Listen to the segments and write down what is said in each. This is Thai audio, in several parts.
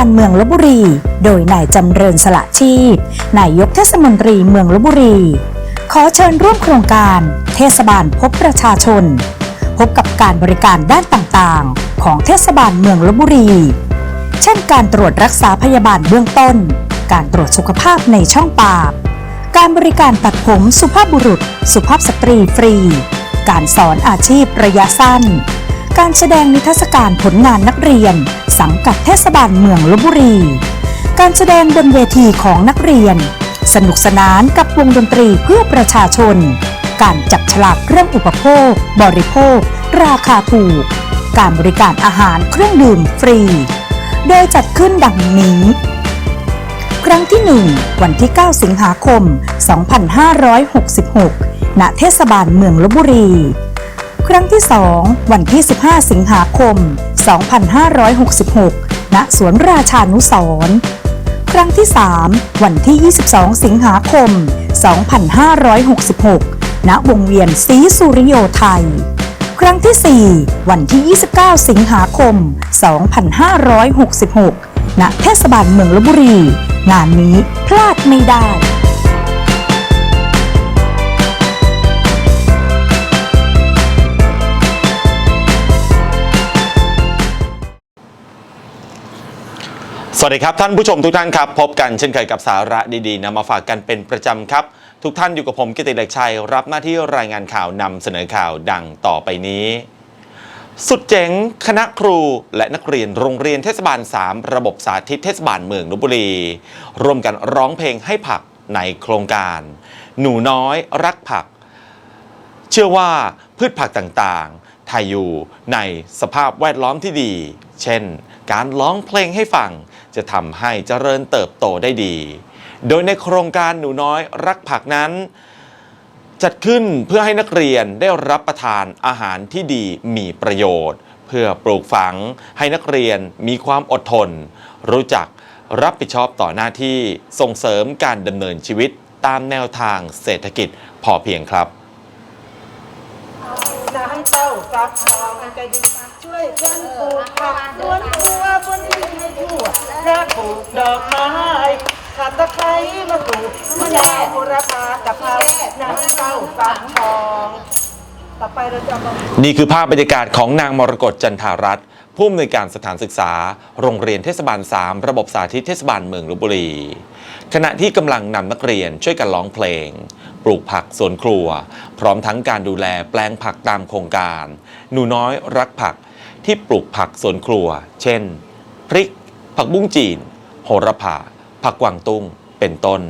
าลเมืองลบบุรี โดยนายจำเริญสละชีพนายกเทศมนตรีเมืองลบบุรี ขอเชิญร่วมโครงการ เทศบาลพบประชาชน พบกับการบริการด้านต่างๆ ของเทศบาลเมืองลบบุรี เช่นการตรวจรักษาพยาบาลเบื้องต้น การตรวจสุขภาพในช่องปาก การบริการตัดผมสุภาพบุรุษ สุภาพสตรีฟรี การสอนอาชีพระยะสั้น การแสดงนิทรรศการผลงานนักเรียน สังกัดเทศบาลเมืองลบบุรี การแสดงบนเวทีของนักเรียน สนุกสนานกับวงดนตรีเพื่อประชาชน การจับฉลากเครื่องอุปโภค บริโภค ราคาถูก การบริการอาหารเครื่องดื่มฟรี โดยจัดขึ้นดังนี้ ครั้งที่ 1 วันที่ 9 สิงหาคม 2566 ณ เทศบาลเมืองลบบุรี ครั้งที่ 2 วันที่ 15 สิงหาคม 2566 ณ สวนราชานุสร์ครั้งที่ 3 วันที่ 22 สิงหาคม 2566 ณ วงเวียนศรีสุริโยไทย ครั้งที่ 4 วันที่ 29 สิงหาคม 2566 ณ เทศบาลเมืองลบบุรี งานนี้พลาดไม่ได้ วัสดีครับ ท่านผู้ชมทุกท่านครับ พบกันเช่นเคยกับสาระดีๆนำมาฝากกันเป็นประจำครับ ทุกท่านอยู่กับผมกิติเล็กชัย รับหน้าที่รายงานข่าวนำเสนอข่าวดังต่อไปนี้ สุดเจ๋งคณะครูและนักเรียนโรงเรียนเทศบาล 3 ระบบสาธิตเทศบาลเมืองลบบุรี ร่วมกันร้องเพลงให้ผักในโครงการ หนูน้อยรักผัก เชื่อว่าพืชผักต่างๆไทยอยู่ในสภาพแวดล้อมที่ดี เช่น การร้องเพลงให้ฟัง จะทำให้เจริญเติบโตได้ดี โดยในโครงการหนูน้อยรักผักนั้น จัดขึ้นเพื่อให้นักเรียนได้รับประทานอาหารที่ดีมีประโยชน์ เพื่อปลูกฝังให้นักเรียนมีความอดทน รู้จักรับผิดชอบต่อหน้าที่ส่งเสริมการดำเนินชีวิตตามแนวทางเศรษฐกิจพอเพียงครับน้ำเต้าฟักทองใจดีช่วยกันปลูกผักสวนครัวบนดินให้ทั่ว ดอกไม้ขาดตะไคร้มาปลูกมะนาวโหระพากะเพราน้ำเต้าฟักทอง ต่อไปเราจะมานี่คือภาพบรรยากาศของนางมรกตจันทารัตน์ผู้อำนวยการสถานศึกษา โรงเรียนเทศบาล 3 ระบบสาธิตเทศบาลเมืองลบบุรี ขณะที่กำลังนำนักเรียนช่วยกันร้องเพลง ปลูกผักสวนครัว พร้อมทั้งการดูแลแปลงผักตามโครงการ หนูน้อยรักผักที่ปลูกผักสวนครัว เช่น พริก ผักบุ้งจีน หระพาผักกวางตุ้งเป็นต้น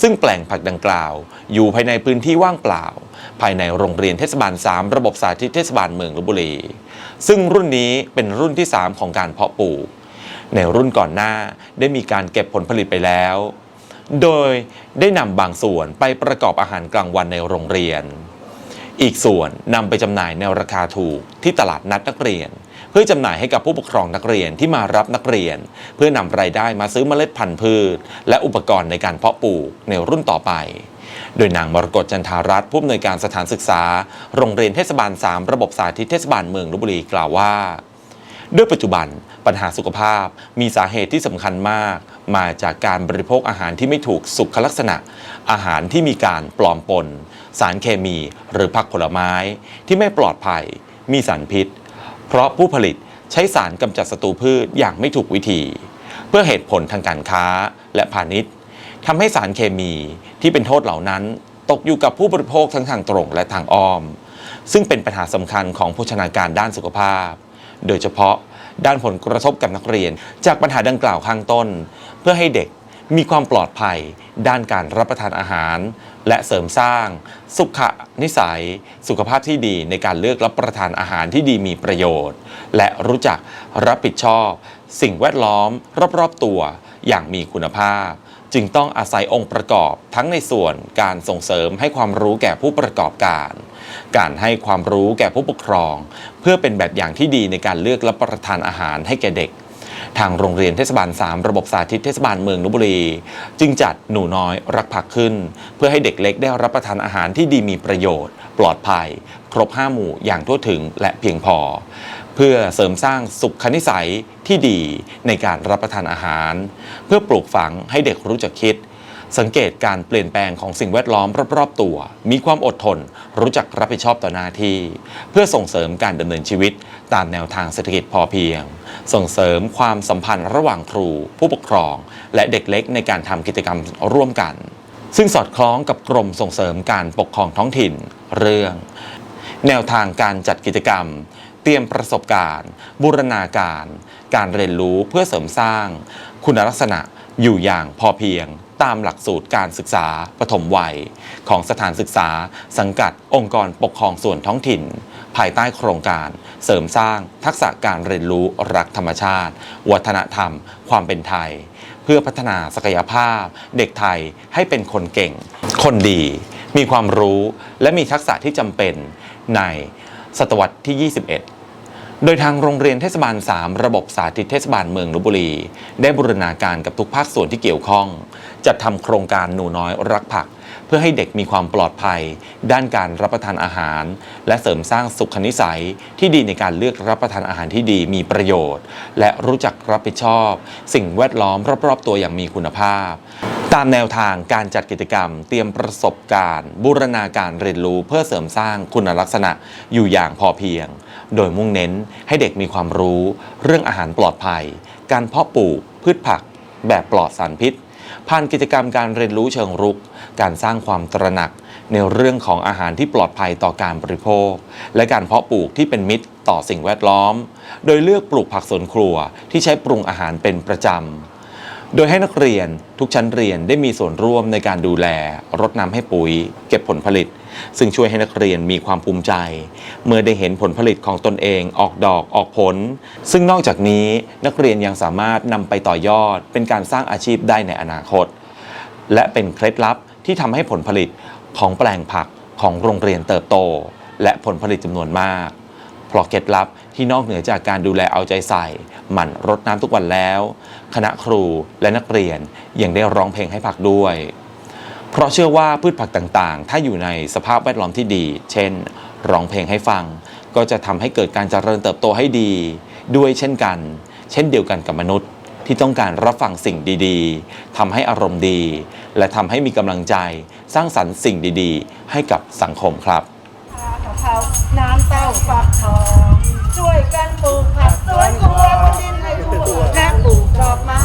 ซึ่งแปลงผักดังกล่าว อยู่ภายในพื้นที่ว่างเปล่า ภายในโรงเรียนเทศบาล 3 ระบบสาธิตเทศบาลเมืองลบบุรี ซึ่งรุ่นนี้เป็นรุ่นที่ 3 ของการเพาะปลูก ในรุ่นก่อนหน้าได้มีการเก็บผลผลิตไปแล้ว โดยได้นำบางส่วนไปประกอบอาหารกลางวันในโรงเรียน อีกส่วนนำไปจำหน่ายในราคาถูกที่ตลาดนัดนักเรียน เพื่อจำหน่ายให้กับผู้ปกครองนักเรียนที่มารับนักเรียน เพื่อนำรายได้มาซื้อเมล็ดพันธุ์พืช และอุปกรณ์ในการเพาะปลูกในรุ่นต่อไปโดยนางมรกตจันทารัตน์ผู้อำนวยการสถานศึกษา โรงเรียนเทศบาล 3 ระบบสาธิตเทศบาลเมืองลบบุรีกล่าวว่า ด้วยปัจจุบันปัญหาสุขภาพมีสาเหตุที่สำคัญมาก มาจากการบริโภคอาหารที่ไม่ถูกสุขลักษณะ อาหารที่มีการปลอมปน สารเคมีหรือผักผลไม้ที่ไม่ปลอดภัย มีสารพิษ เพราะผู้ผลิตใช้สารกำจัดศัตรูพืชอย่างไม่ถูกวิธี เพื่อเหตุผลทางการค้าและพาณิชย์ทำให้สารเคมีที่เป็นโทษเหล่านั้น ตกอยู่กับผู้บริโภคทั้งทางตรงและทางอ้อม ซึ่งเป็นปัญหาสำคัญของโภชนาการด้านสุขภาพ โดยเฉพาะด้านผลกระทบกับนักเรียน จากปัญหาดังกล่าวข้างต้น เพื่อให้เด็ก มีความปลอดภัย ด้านการรับประทานอาหาร และเสริมสร้าง สุขนิสัย สุขภาพที่ดีในการเลือกรับประทานอาหารที่ดีมีประโยชน์ และรู้จักรับผิดชอบ สิ่งแวดล้อม รอบๆตัวอย่างมีคุณภาพ จึงต้องอาศัยองค์ประกอบทั้งในส่วนการส่งเสริมให้ความรู้แก่ผู้ประกอบการ การให้ความรู้แก่ผู้ปกครอง เพื่อเป็นแบบอย่างที่ดีในการเลือกรับประทานอาหารให้แก่เด็ก ทางโรงเรียนเทศบาล 3 ระบบสาธิตเทศบาลเมืองลบบุรี จึงจัดหนูน้อยรักผักขึ้น เพื่อให้เด็กเล็กได้รับประทานอาหารที่ดีมีประโยชน์ ปลอดภัย ครบ 5 หมู่อย่างทั่วถึงและเพียงพอ เพื่อเสริมสร้างสุขนิสัยที่ดีในการรับประทานอาหาร เพื่อปลูกฝังให้เด็กรู้จักคิด สังเกตการเปลี่ยนแปลงของสิ่งแวดล้อมรอบๆตัว มีความอดทน รู้จักรับผิดชอบต่อหน้าที่ เพื่อส่งเสริมการดำเนินชีวิต ตามแนวทางเศรษฐกิจพอเพียง ส่งเสริมความสัมพันธ์ระหว่างครู ผู้ปกครอง และเด็กเล็กในการทำกิจกรรมร่วมกัน ซึ่งสอดคล้องกับกรมส่งเสริมการปกครองท้องถิ่น เรื่อง แนวทางการจัดกิจกรรม เตรียมประสบการณ์ บูรณาการ การเรียนรู้เพื่อเสริมสร้าง คุณลักษณะอยู่อย่างพอเพียง ตามหลักสูตรการศึกษาปฐมวัย ของสถานศึกษา สังกัดองค์กรปกครองส่วนท้องถิ่น ภายใต้โครงการ เสริมสร้างทักษะการเรียนรู้รักธรรมชาติ วัฒนธรรม ความเป็นไทย เพื่อพัฒนาศักยภาพ เด็กไทยให้เป็นคนเก่ง คนดี มีความรู้และมีทักษะที่จำเป็นในศตวรรษที่ 21 โดยทางโรงเรียนเทศบาล 3 ระบบสาธิตเทศบาลเมืองลบบุรี ได้บูรณาการกับทุกภาคส่วนที่เกี่ยวข้อง จัดทำโครงการหนูน้อยรักผัก เพื่อให้เด็กมีความปลอดภัย ด้านการรับประทานอาหาร และเสริมสร้างสุขนิสัยที่ดีในการเลือกรับประทานอาหารที่ดีมีประโยชน์ และรู้จักรับผิดชอบ สิ่งแวดล้อมรอบๆตัวอย่างมีคุณภาพ ตามแนวทางการจัดกิจกรรม เตรียมประสบการณ์ บูรณาการเรียนรู้เพื่อเสริมสร้างคุณลักษณะอยู่อย่างพอเพียง โดยมุ่งเน้นให้เด็กมีความรู้ เรื่องอาหารปลอดภัย การเพาะปลูก พืชผัก แบบปลอดสารพิษ ผ่านกิจกรรมการเรียนรู้เชิงรุก การสร้างความตระหนัก ในเรื่องของอาหารที่ปลอดภัยต่อการบริโภค และการเพาะปลูกที่เป็นมิตรต่อสิ่งแวดล้อม โดยเลือกปลูกผักสวนครัวที่ใช้ปรุงอาหารเป็นประจำ โดยให้นักเรียนทุกชั้นเรียนได้มีส่วนร่วมในการดูแลรดน้ำให้ปุ๋ย เก็บผลผลิต ซึ่งช่วยให้นักเรียนมีความภูมิใจ เมื่อได้เห็นผลผลิตของตนเองออกดอกออกผล ซึ่งนอกจากนี้นักเรียนยังสามารถนำไปต่อยอด เป็นการสร้างอาชีพได้ในอนาคต และเป็นเคล็ดลับที่ทำให้ผลผลิตของแปลงผักของโรงเรียนเติบโต และผลผลิตจำนวนมาก เพราะเคล็ดลับที่นอกเหนือจากการดูแลเอาใจใส่ หมั่นรดน้ำทุกวันแล้ว คณะครูและนักเรียนยังได้ร้องเพลงให้ผักด้วย เพราะเชื่อว่าพืชผักต่างๆ ถ้าอยู่ในสภาพแวดล้อมที่ดี เช่น ร้องเพลงให้ฟัง ก็จะทำให้เกิดการเจริญเติบโตให้ดี ด้วยเช่นกัน เช่นเดียวกันกับมนุษย์ที่ต้องการรับฟังสิ่งดีๆ ทำให้อารมณ์ดี และทำให้มีกำลังใจ สร้างสรรค์สิ่งดีๆ ให้กับสังคมครับ กะเพราน้ำเต้าฟักทอง ช่วยกันปลูกผักสวนครัวบนดินให้ทั่วและปลูกดอกไม้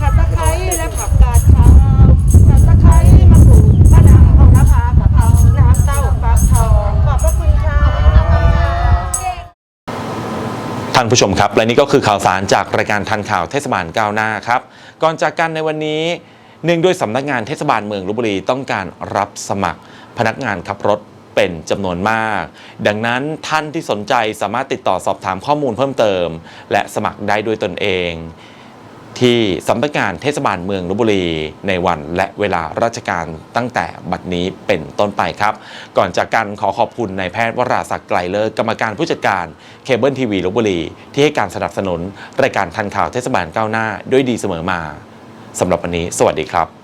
ผักตะไคร้และผักกาดขาวผักตะไคร้มะกรูดมะนาวของน้ำพากะเพราน้ำเต้าฟักทอง ขอบพระคุณค่ะ ท่านผู้ชมครับ และนี่ก็คือข่าวสารจากรายการทันข่าวเทศบาลก้าวหน้าครับ ก่อนจากกันในวันนี้ เนื่องด้วยสำนักงานเทศบาลเมืองลบบุรีต้องการรับสมัคร พนักงานขับรถ เป็นจำนวนมาก ดังนั้นท่านที่สนใจสามารถติดต่อสอบถามข้อมูลเพิ่มเติม และสมัครได้ด้วยตนเอง ที่สำนักงานเทศบาลเมืองลบบุรี ในวันและเวลาราชการตั้งแต่บัดนี้เป็นต้นไปครับ ก่อนจากกันขอขอบคุณนายแพทย์วราศักดิ์ไกลเลิศกรรมการผู้จัดการเคเบิลทีวีลบบุรี ที่ให้การสนับสนุนรายการทันข่าวเทศบาลก้าวหน้าด้วยดีเสมอมาสำหรับวันนี้ สวัสดีครับ